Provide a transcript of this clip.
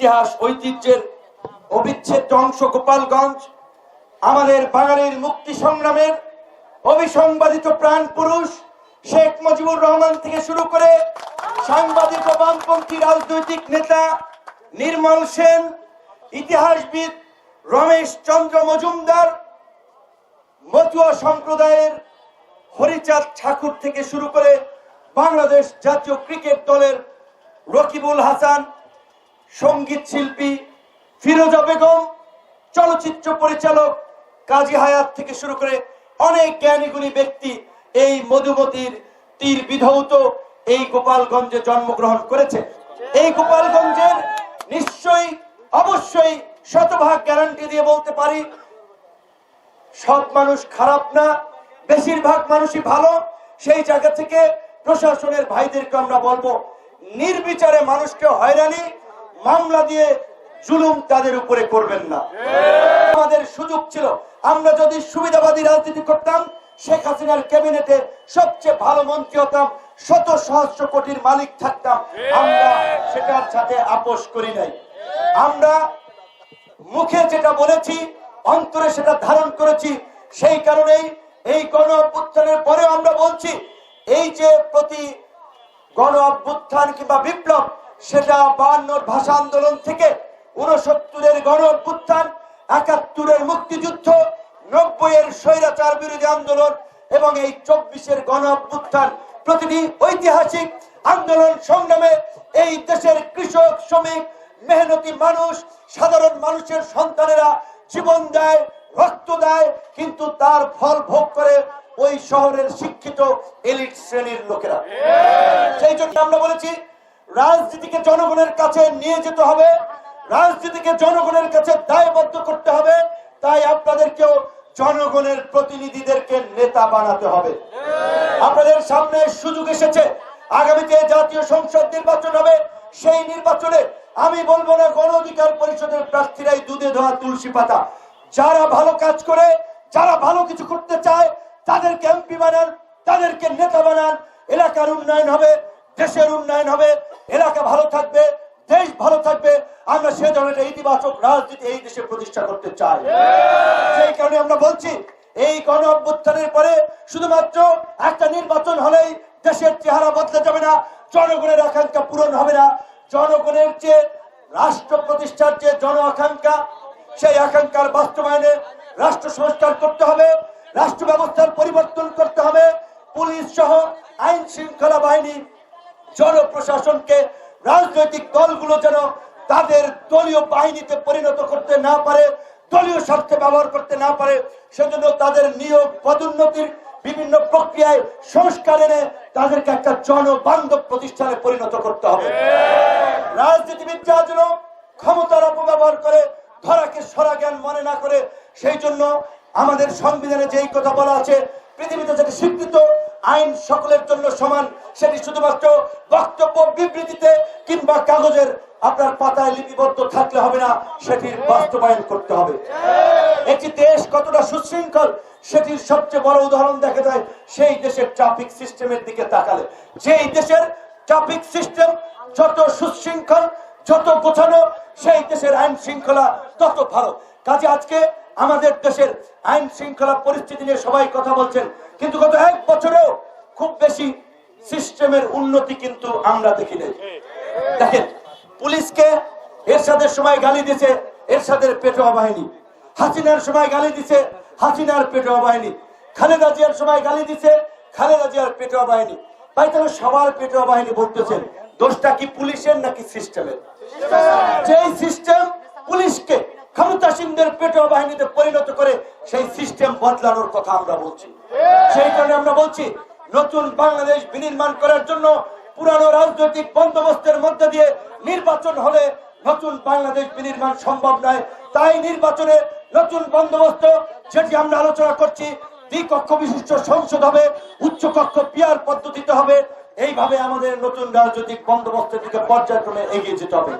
ইতিহাস, ঐতিহ্যের অবিচ্ছেদ্য অংশ গোপালগঞ্জ, আমাদের বাঙালির মুক্তি সংগ্রামের অবিসংবাদিত প্রাণ পুরুষ শেখ মুজিবুর রহমান থেকে শুরু করে সাংবাদিক ও বামপন্থী রাজনৈতিক নেতা নির্মল সেন, ইতিহাসবিদ রমেশ চন্দ্র মজুমদার, মতুয়া সম্প্রদায়ের হরিচাঁদ ঠাকুর থেকে শুরু করে বাংলাদেশ জাতীয় ক্রিকেট দলের রকিবুল হাসান সংগীত শিল্পী ফিরোজা বেগম, চলচ্চিত্র পরিচালক কাজী হায়াত থেকে শুরু করে অনেক জ্ঞানীগুণী ব্যক্তি এই মধুমতির তীর বিধৌত এই গোপালগঞ্জে জন্মগ্রহণ করেছে। এই গোপালগঞ্জের নিশ্চয়ই, অবশ্যই শতভাগ গ্যারান্টি দিয়ে বলতে পারি, সব মানুষ খারাপ না, বেশিরভাগ মানুষই ভালো। সেই জায়গা থেকে প্রশাসনের ভাইদেরকে আমরা বলব, নির্বিচারে মানুষকে হয়রানি মামলা দিয়ে জুলুম তাদের উপরে করবেন না। আমাদের সুযোগ ছিল। আমরা যদি সুবিধাবাদী রাজনীতি করতাম, শেখ হাসিনার ক্যাবিনেটে সবচেয়ে ভালো মন্ত্রী হতাম, শত সহস্র কোটির মালিক থাকতাম। আমরা সেটার সাথে আপোষ করি নাই। আমরা মুখে যেটা বলেছি, অন্তরে সেটা ধারণ করেছি। সেই কারণেই এই গণ অভ্যুত্থানের পরেও আমরা বলছি, এই যে প্রতি গণ অভ্যুত্থান কিংবা বিপ্লব সেটা বায়ান্নর ভাষা আন্দোলন থেকে উনসত্তরের গণ অভ্যুত্থান একাত্তরের মুক্তিযুদ্ধ নব্বই এর স্বৈরাচার বিরোধী আন্দোলন এবং এই চব্বিশের গণ অভ্যুত্থান প্রতিটি ঐতিহাসিক আন্দোলন সংগ্রামে এই দেশের কৃষক শ্রমিক মেহনতি মানুষ সাধারণ মানুষের সন্তানেরা জীবন দেয় রক্ত দেয় কিন্তু তার ফল ভোগ করে ওই শহরের শিক্ষিত এলিট শ্রেণির লোকেরা। সেই জন্য আমরা বলেছি রাজনীতিকে জনগণের কাছে নিয়ে যেতে হবে। রাজনীতিকে জনগণের কাছে দায়বদ্ধ করতে হবে। তাই আপনাদেরকেও জনগণের প্রতিনিধিদেরকে নেতা বানাতে হবে। আপনাদের সামনে সুযোগ এসেছে। আগামীতে জাতীয় সংসদ নির্বাচন হবে। সেই নির্বাচনে আমি বলব না, গণ অধিকার পরিষদের প্রার্থীরাই দুধে ধোয়া তুলসী পাতা। যারা ভালো কাজ করে, যারা ভালো কিছু করতে চায়, তাদেরকে এমপি বানান, তাদেরকে নেতা বানান। এলাকার উন্নয়ন হবে, দেশের উন্নয়ন হবে। এলাকা ভালো থাকবে, দেশ ভালো থাকবে। আমরা সে ধরনের ইতিবাচক রাজনীতি এই দেশে প্রতিষ্ঠা করতে চাই। সেই কারণে আমরা বলছি, এই গণ অভ্যুত্থানের পরে শুধুমাত্র একটা নির্বাচন হলেই দেশের চেহারা বদলে যাবে না, জনগণের আকাঙ্ক্ষা পূরণ হবে না। জনগণের যে রাষ্ট্র প্রতিষ্ঠার যে জন আকাঙ্ক্ষা, সেই আকাঙ্ক্ষার বাস্তবায়নে রাষ্ট্র সংস্কার করতে হবে, রাষ্ট্র ব্যবস্থার পরিবর্তন করতে হবে। পুলিশ সহ আইন শৃঙ্খলা বাহিনী জনপ্রশাসনকে রাজনৈতিক দলগুলো যেন তাদের দলীয় বাহিনীতে পরিণত করতে না পারে, দলীয় স্বার্থে ব্যবহার করতে না পারে, সেজন্য তাদের নিয়োগ পদোন্নতির বিভিন্ন প্রক্রিয়ায় সংস্কার এনে তাদেরকে একটা জনবান্ধব প্রতিষ্ঠানে পরিণত করতে হবে। রাজনীতিবিদরা যেন ক্ষমতার অপব্যবহার করে, ধরাকে সরা জ্ঞান মনে না করে, সেই জন্য আমাদের সংবিধানে যেই কথা বলা আছে, পৃথিবীতে যেটি স্বীকৃত আইন সকলের জন্য সমান। সেটি শুধুমাত্র বক্তব্য বিবৃতিতে কিংবা কাগজের আপনার পাতায় লিপিবদ্ধ থাকলে হবে না, সেটির বাস্তবায়ন করতে হবে। একটি দেশ কতটা সুশৃঙ্খল, সেটির সবচেয়ে বড় উদাহরণ দেখা যায় সেই দেশের ট্রাফিক সিস্টেমের দিকে তাকালে। যেই দেশের ট্রাফিক সিস্টেম যত সুশৃঙ্খল, যত গোছানো, সেই দেশের আইন শৃঙ্খলা তত ভালো। কাজে আজকে আমাদের দেশের আইন শৃঙ্খলা পরিস্থিতি নিয়ে সবাই কথা বলছেন। কিন্তু গত এক বছরেও খুব বেশি সিস্টেমের উন্নতি কিন্তু আমরা দেখি নাই দেখেন, পুলিশকে এরশাদের সময় গালি দিছে এরশাদের পেটোয়া বাহিনী হাসিনার সময় গালি দিছে হাসিনার পেটোয়া বাহিনী খালেদা জিয়ার সময় গালি দিছে খালেদা জিয়ার পেটোয়া বাহিনী তাই তাহলে সবার পেটোয়া বাহিনী বলতেছেন দোষটা কি পুলিশের নাকি সিস্টেমের? যেই সিস্টেম পুলিশকে ক্ষমতাসীনদের পেটোয়া বাহিনীতে পরিণত করে সেই সিস্টেম বদলানোর কথা আমরা বলছি। সেই কারণে আমরা বলছি নতুন বাংলাদেশ বিনির্মাণ করার জন্য পুরানো রাজনৈতিক বন্দোবস্তের মধ্যে দিয়ে নির্বাচন হলে নতুন বাংলাদেশ বিনির্মাণ সম্ভব নয়। তাই নির্বাচনে নতুন বন্দোবস্ত যেটি আমরা আলোচনা করছি দ্বিকক্ষ বিশিষ্ট সংসদ হবে উচ্চ কক্ষ পিয়ার পদ্ধতিতে হবে। এইভাবে আমাদের নতুন রাজনৈতিক বন্দোবস্তের দিকে পর্যায়ক্রমে এগিয়ে যেতে হবে।